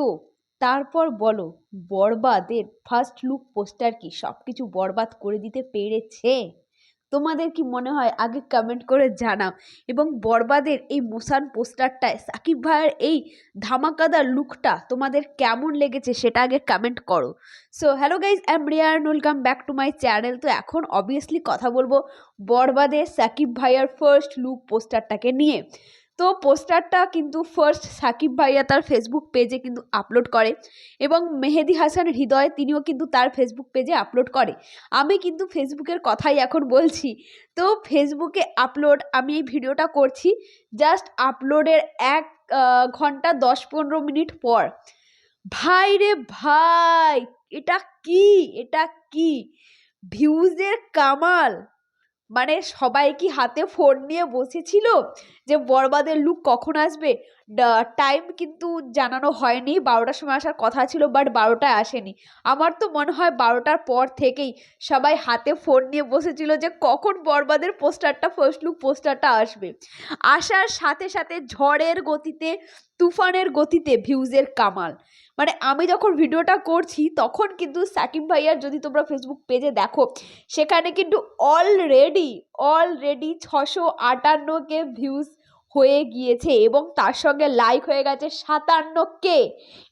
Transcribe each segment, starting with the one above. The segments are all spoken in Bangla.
তো? তারপর বলো, বরবাদের ফার্স্ট লুক পোস্টার কি? সব কিছু বরবাদ করে দিতে পেরেছে? তোমাদের কি মনে হয়? আগে কমেন্ট করে জানাও। এবং বরবাদের এই মোশান পোস্টারটায় সাকিব ভাইয়ের এই ধামাকাদার লুকটা তোমাদের কেমন লেগেছে সেটা আগে কমেন্ট করো। So hello guys am rear welcome back to my channel তো এখন অবভিয়াসলি কথা বলব বরবাদের সাকিব ভাইয়ার ফার্স্ট লুক পোস্টারটাকে নিয়ে। তো পোস্টারটা কিন্তু ফার্স্ট সাকিব ভাইয়া তার ফেসবুক পেজে কিন্তু আপলোড করে এবং মেহেদি হাসান হৃদয় তিনিও কিন্তু তার ফেসবুক পেজে আপলোড করে। আমি কিন্তু ফেসবুকের কথাই এখন বলছি। তো ফেসবুকে আপলোড আমি এই ভিডিওটা করছি জাস্ট আপলোডের এক ঘণ্টা দশ পনেরো মিনিট পর। ভাই রে ভাই, এটা কি? এটা কি? ভিউজের কামাল! মানে সবাই কি হাতে ফোন নিয়ে বসেছিল যে বরবাদের লুক কখন আসবে? টাইম কিন্তু জানানো হয়নি, বারোটার সময় আসার কথা ছিল বাট বারোটায় আসেনি। আমার তো মনে হয় বারোটার পর থেকেই সবাই হাতে ফোন নিয়ে বসেছিল যে কখন বরবাদের পোস্টারটা ফার্স্ট লুক পোস্টারটা আসবে। আসার সাথে সাথে ঝড়ের গতিতে, তুফানের গতিতে ভিউজের কামাল। মানে আমি যখন ভিডিওটা করছি, তখন কিন্তু সাকিব ভাইয়ার যদি তোমরা ফেসবুক পেজে দেখো, সেখানে কিন্তু অলরেডি অলরেডি ছশো আটান্ন কে ভিউজ হয়ে গিয়েছে এবং তার সঙ্গে লাইক হয়ে গেছে সাতান্ন কে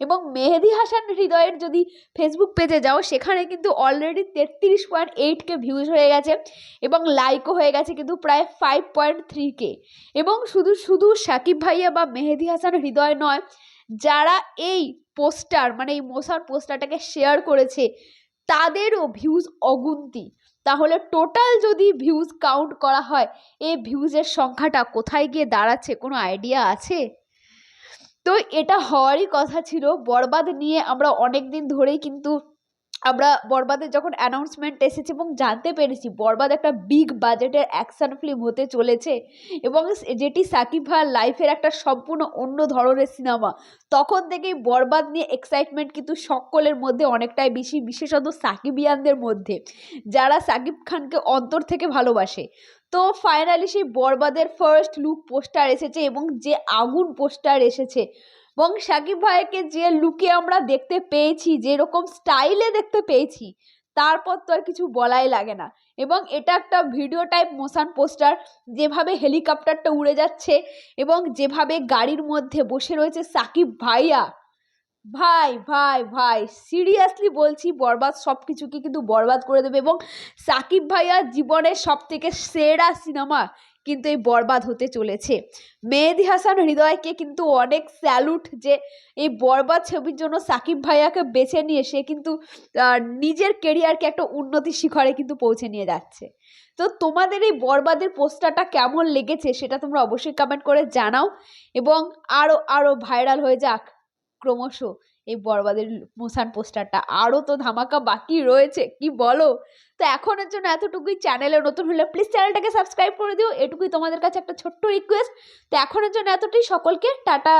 এবং মেহেদি হাসান হৃদয়ের যদি ফেসবুক পেজে যাও, সেখানে কিন্তু অলরেডি তেত্রিশ পয়েন্ট এইট কে ভিউজ হয়ে গেছে এবং লাইকও হয়ে গেছে কিন্তু প্রায় ফাইভ পয়েন্ট থ্রি কে। এবং শুধু শুধু সাকিব ভাইয়া বা মেহেদি হাসান হৃদয় নয় যারা এই পোস্টার মানে এই মশার পোস্টারটাকে শেয়ার করেছে, তাদেরও ভিউজ অগুন্তি। তাহলে টোটাল যদি ভিউজ কাউন্ট করা হয়, এই ভিউজের সংখ্যাটা কোথায় গিয়ে দাঁড়াচ্ছে, কোনো আইডিয়া আছে? তো এটা হওয়ারই কথা ছিল, বরবাদ নিয়ে আমরা অনেক দিন ধরেই কিন্তু আমরা বরবাদের যখন অ্যানাউন্সমেন্ট এসেছে এবং জানতে পেরেছি, বরবাদ একটা বিগ বাজেটের অ্যাকশন ফিল্ম হতে চলেছে এবং যেটি সাকিব ভাইয়ের লাইফের একটা সম্পূর্ণ অন্য ধরনের সিনেমা তখন থেকেই বরবাদ নিয়ে এক্সাইটমেন্ট কিন্তু সকলের মধ্যে অনেকটাই বেশি, বিশেষত সাকিবিয়ানদের মধ্যে, যারা সাকিব খানকে অন্তর থেকে ভালোবাসে। তো ফাইনালি সেই বরবাদের ফার্স্ট লুক পোস্টার এসেছে এবং যে আগুন পোস্টার এসেছে এবং সাকিব ভাইকে যে লুকে আমরা দেখতে পেয়েছি, যেরকম স্টাইলে দেখতে পেয়েছি, তারপর তো আর কিছু বলাই লাগে না। এবং এটা একটা ভিডিও টাইপ মোশন পোস্টার যেভাবে হেলিকপ্টারটা উড়ে যাচ্ছে এবং যেভাবে গাড়ির মধ্যে বসে রয়েছে সাকিব ভাইয়া। ভাই ভাই ভাই সিরিয়াসলি বলছি, বরবাদ সব কিছুকে কিন্তু বরবাদ করে দেবে এবং সাকিব ভাইয়ার জীবনের সব থেকে সেরা সিনেমা কিন্তু এই বরবাদ হতে চলেছে। মেহেদি হাসান হৃদয়কে কিন্তু অনেক স্যালুট যে এই বরবাদ ছবির জন্য সাকিব ভাইয়াকে বেছে নিয়ে সে কিন্তু নিজের কেরিয়ারকে একটা উন্নতি শিখরে কিন্তু পৌঁছে নিয়ে যাচ্ছে। তো তোমাদের এই বরবাদের পোস্টারটা কেমন লেগেছে সেটা তোমরা অবশ্যই কমেন্ট করে জানাও এবং আরও আরও ভাইরাল হয়ে যাক ক্রমশ। এই বরবাদের মোশান পোস্টারটা আরও তো ধামাকা বাকি রয়েছে, কি বলো? তো এখনের জন্য এতটুকুই চ্যানেলে নতুন হলে প্লিজ চ্যানেলটাকে সাবস্ক্রাইব করে দিও। এটুকুই তোমাদের কাছে একটা ছোট্ট রিকোয়েস্ট তো এখনের জন্য এতটাই। সকলকে টাটা।